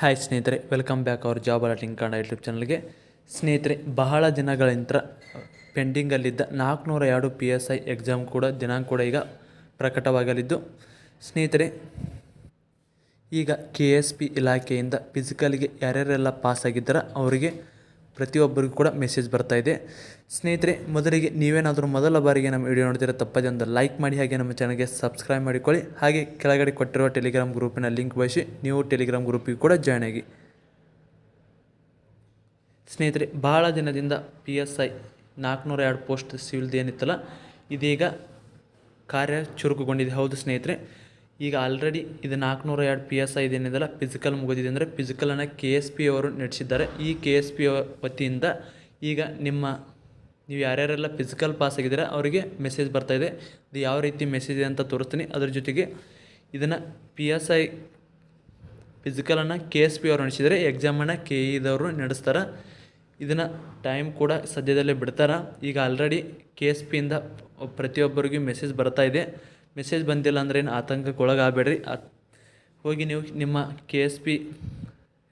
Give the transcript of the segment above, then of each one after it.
Hi ಸ್ನೇಹಿತರೆ welcome back our job alerting Kannada YouTube ಚಾನಲ್ಗೆ ಸ್ನೇಹಿತರೆ, ಬಹಳ ದಿನಗಳಿಂದ ಪೆಂಡಿಂಗಲ್ಲಿದ್ದ ನಾಲ್ಕುನೂರ ಎರಡು ಪಿ ಎಸ್ ಐ ಎಕ್ಸಾಮ್ ಕೂಡ ದಿನಾಂಕ ಕೂಡ ಈಗ ಪ್ರಕಟವಾಗಲಿದ್ದು. ಸ್ನೇಹಿತರೆ, ಈಗ ಕೆ ಎಸ್ ಪಿ ಇಲಾಖೆಯಿಂದ ಫಿಸಿಕಲ್ಗೆ ಯಾರ್ಯಾರೆಲ್ಲ ಪಾಸ್ ಅವರಿಗೆ ಪ್ರತಿಯೊಬ್ಬರಿಗೂ ಕೂಡ ಮೆಸೇಜ್ ಬರ್ತಾ ಇದೆ. ಸ್ನೇಹಿತರೆ, ಮೊದಲಿಗೆ ನೀವೇನಾದರೂ ಮೊದಲ ಬಾರಿಗೆ ನಮ್ಮ ವಿಡಿಯೋ ನೋಡ್ತಿರೋ ತಪ್ಪದೆ ಒಂದು ಲೈಕ್ ಮಾಡಿ ಹಾಗೆ ನಮ್ಮ ಚಾನಲ್ಗೆ ಸಬ್ಸ್ಕ್ರೈಬ್ ಮಾಡಿಕೊಳ್ಳಿ. ಹಾಗೆ ಕೆಳಗಡೆ ಕೊಟ್ಟಿರುವ ಟೆಲಿಗ್ರಾಮ್ ಗ್ರೂಪಿನ ಲಿಂಕ್ ಬಳಸಿ ನೀವು ಟೆಲಿಗ್ರಾಮ್ ಗ್ರೂಪಿಗೆ ಕೂಡ ಜಾಯ್ನ್ ಆಗಿ. ಸ್ನೇಹಿತರೆ, ಬಹಳ ದಿನದಿಂದ ಪಿ ಎಸ್ ಐ ನಾಲ್ಕುನೂರ ಎರಡು ಪೋಸ್ಟ್ ಸಿವಿಲ್ದು ಏನಿತ್ತಲ್ಲ ಇದೀಗ ಕಾರ್ಯ ಚುರುಕುಗೊಂಡಿದೆ. ಹೌದು ಸ್ನೇಹಿತರೆ ಈಗ ಆಲ್ರೆಡಿ ಇದು ನಾಲ್ಕುನೂರ ಎರಡು ಪಿ ಎಸ್ ಐ ಇದೇನಿದೆಲ್ಲ ಫಿಸಿಕಲ್ ಮುಗಿದಿದೆ ಅಂದರೆ ಫಿಸಿಕಲನ್ನು ಕೆ ಎಸ್ ಪಿ ಅವರು ನಡೆಸಿದ್ದಾರೆ. ಈ ಕೆ ಎಸ್ ಪಿ ವತಿಯಿಂದ ಈಗ ನಿಮ್ಮ, ನೀವು ಯಾರ್ಯಾರೆಲ್ಲ ಫಿಸಿಕಲ್ ಪಾಸ್ ಆಗಿದ್ದೀರಾ, ಅವರಿಗೆ ಮೆಸೇಜ್ ಬರ್ತಾಯಿದೆ ಇದು. ಯಾವ ರೀತಿ ಮೆಸೇಜ್ ಇದೆ ಅಂತ ತೋರಿಸ್ತೀನಿ. ಅದ್ರ ಜೊತೆಗೆ ಇದನ್ನು ಪಿ ಎಸ್ ಐ ಫಿಸಿಕಲನ್ನು ಕೆ ಎಸ್ ಪಿ ಅವರು ನಡೆಸಿದರೆ ಎಕ್ಸಾಮನ್ನು ಕೆ ಇದವರು ನಡೆಸ್ತಾರೆ. ಇದನ್ನು ಟೈಮ್ ಕೂಡ ಸದ್ಯದಲ್ಲೇ ಬಿಡ್ತಾರೆ. ಈಗ ಆಲ್ರೆಡಿ ಕೆ ಎಸ್ ಪಿಯಿಂದ ಪ್ರತಿಯೊಬ್ಬರಿಗೂ ಮೆಸೇಜ್ ಬರ್ತಾ ಇದೆ. ಮೆಸೇಜ್ ಬಂದಿಲ್ಲ ಅಂದ್ರೆ ಏನು ಆತಂಕಕ್ಕೆ ಒಳಗಾಗಬೇಡ್ರಿ. ಹೋಗಿ ನೀವು ನಿಮ್ಮ ಕೆ ಎಸ್ ಪಿ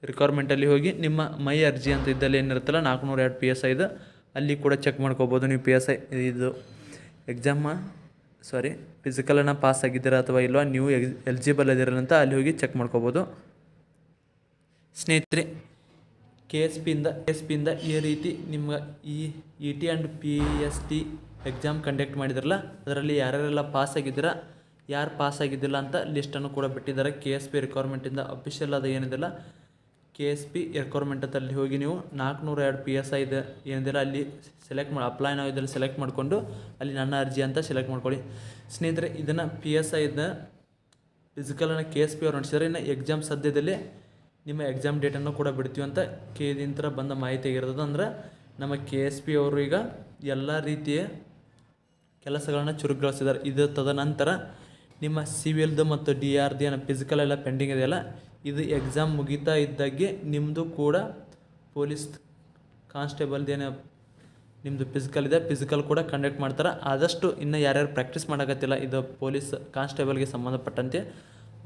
ರಿಕ್ವೈರ್ಮೆಂಟಲ್ಲಿ ಹೋಗಿ ನಿಮ್ಮ ಮೈ ಅರ್ಜಿ ಅಂತ ಇದ್ದಲ್ಲಿ ಏನಿರುತ್ತಲ್ಲ, ನಾಲ್ಕುನೂರ ಎರಡು ಪಿ ಎಸ್ ಐದು ಅಲ್ಲಿ ಕೂಡ ಚೆಕ್ ಮಾಡ್ಕೋಬೋದು ನೀವು ಪಿ ಎಸ್ ಐ ಇದು ಎಕ್ಸಾಮ ಸಾರಿ ಫಿಸಿಕಲನ್ನು ಪಾಸ್ ಆಗಿದ್ದೀರಾ ಅಥವಾ ಇಲ್ವಾ? ನೀವು ಎಗ್ ಎಲಿಜಿಬಲ್ ಅಂತ ಅಲ್ಲಿ ಹೋಗಿ ಚೆಕ್ ಮಾಡ್ಕೋಬೋದು. ಸ್ನೇಹಿತರೆ ಕೆ ಎಸ್ ಪಿಯಿಂದ ಎಸ್ ಪಿಯಿಂದ ಈ ರೀತಿ ನಿಮ್ಗೆ ಈ E T and P S T exam conduct ಮಾಡಿದ್ರಲ್ಲ, ಅದರಲ್ಲಿ ಯಾರ್ಯಾರೆಲ್ಲ ಪಾಸ್ ಆಗಿದ್ದೀರ, ಯಾರು ಪಾಸ್ ಆಗಿದ್ದಿಲ್ಲ ಅಂತ ಲಿಸ್ಟನ್ನು ಕೂಡ ಬಿಟ್ಟಿದ್ದಾರೆ. ಕೆ ಎಸ್ ಪಿ ರಿಕ್ವೈರ್ಮೆಂಟಿಂದ ಅಫಿಷಿಯಲ್ ಅದು ಏನಿದೆಲ್ಲ ಕೆ ಎಸ್ ಪಿ ರಿಕ್ವೈರ್ಮೆಂಟ್ ಅಂತ ಅಲ್ಲಿ ಹೋಗಿ ನೀವು ನಾಲ್ಕುನೂರ ಎರಡು ಪಿ ಎಸ್ ಐ ಇದೆ ಏನಿದೆಲ್ಲ ಅಲ್ಲಿ ಸೆಲೆಕ್ಟ್ ಮಾಡಿ ಅಪ್ಲೈ ನಾವು ಇದರಲ್ಲಿ ಸೆಲೆಕ್ಟ್ ಮಾಡಿಕೊಂಡು ಅಲ್ಲಿ ನನ್ನ ಅರ್ಜಿ ಅಂತ ಸೆಲೆಕ್ಟ್ ಮಾಡ್ಕೊಳ್ಳಿ. ಸ್ನೇಹಿತರೆ, ಇದನ್ನು ಪಿ ಎಸ್ ಐ ಇದ್ದ ಫಿಸಿಕಲನ್ನು ಕೆ ಎಸ್ ಪಿ ಅವ್ರು ನಡೆಸಿದ್ರೆ ಇನ್ನು ಎಕ್ಸಾಮ್ ಸದ್ಯದಲ್ಲಿ ನಿಮ್ಮ ಎಕ್ಸಾಮ್ ಡೇಟನ್ನು ಕೂಡ ಬಿಡ್ತೀವಿ ಅಂತ ಕೆ ದಿಂತ್ರ ಬಂದ ಮಾಹಿತಿ ಆಗಿರ್ತದೆ ಅಂದ್ರೆ ನಮ್ಮ ಕೆ ಎಸ್ ಪಿ ಅವರು ಈಗ ಎಲ್ಲ ರೀತಿಯ ಕೆಲಸಗಳನ್ನು ಚುರುಕುಗೊಳಿಸಿದ್ದಾರೆ. ಇದು ತದನಂತರ ನಿಮ್ಮ ಸಿವಿಲ್ದು ಮತ್ತು ಡಿ ಆರ್ ದಿ ಏನು ಫಿಸಿಕಲ್ ಎಲ್ಲ ಪೆಂಡಿಂಗ್ ಇದೆಯಲ್ಲ, ಇದು ಎಕ್ಸಾಮ್ ಮುಗಿತಾ ಇದ್ದಾಗೆ ನಿಮ್ಮದು ಕೂಡ ಪೊಲೀಸ್ ಕಾನ್ಸ್ಟೇಬಲ್ದು ಏನು ನಿಮ್ಮದು ಫಿಸಿಕಲ್ ಇದೆ. ಫಿಸಿಕಲ್ ಕೂಡ ಕಂಡಕ್ಟ್ ಮಾಡ್ತಾರೆ. ಆದಷ್ಟು ಇನ್ನು ಯಾರ್ಯಾರು ಪ್ರಾಕ್ಟೀಸ್ ಮಾಡೋಕತ್ತಿಲ್ಲ, ಇದು ಪೊಲೀಸ್ ಕಾನ್ಸ್ಟೇಬಲ್ಗೆ ಸಂಬಂಧಪಟ್ಟಂತೆ,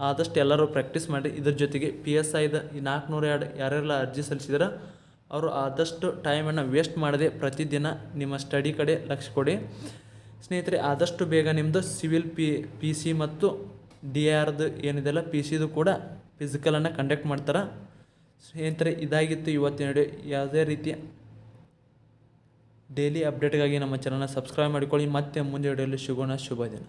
ಆದಷ್ಟು ಎಲ್ಲರೂ ಪ್ರಾಕ್ಟೀಸ್ ಮಾಡಿ, ಇದ್ರ ಜೊತೆಗೆ ಪಿ ಎಸ್ ಐದ ಈ ನಾಲ್ಕುನೂರ ಎರಡು ಯಾರ್ಯಾರೆಲ್ಲ ಅರ್ಜಿ ಸಲ್ಲಿಸಿದ್ರೆ, ಅವರು ಆದಷ್ಟು ಟೈಮನ್ನು ವೇಸ್ಟ್ ಮಾಡದೆ ಪ್ರತಿದಿನ ನಿಮ್ಮ ಸ್ಟಡಿ ಕಡೆ ಲಕ್ಷ ಕೊಡಿ. ಸ್ನೇಹಿತರೆ, ಆದಷ್ಟು ಬೇಗ ನಿಮ್ಮದು ಸಿವಿಲ್ ಪಿ ಪಿ ಸಿ ಮತ್ತು ಡಿ ಆರ್ದು ಏನಿದೆಲ್ಲ ಪಿ ಸಿದು ಕೂಡ ಫಿಸಿಕಲನ್ನು ಕಂಡಕ್ಟ್ ಮಾಡ್ತಾರೆ? ಸ್ನೇಹಿತರೆ, ಇದಾಗಿತ್ತು ಇವತ್ತಿನ ಯಾವುದೇ ರೀತಿಯ ಡೈಲಿ ಅಪ್ಡೇಟ್ಗಾಗಿ ನಮ್ಮ ಚಾನಲ್ನ ಸಬ್ಸ್ಕ್ರೈಬ್ ಮಾಡಿಕೊಳ್ಳಿ. ಮತ್ತೆ ಮುಂದೆ ವಿಡಿಯೋಲಿ ಸಿಗೋಣ. ಶುಭ ದಿನ.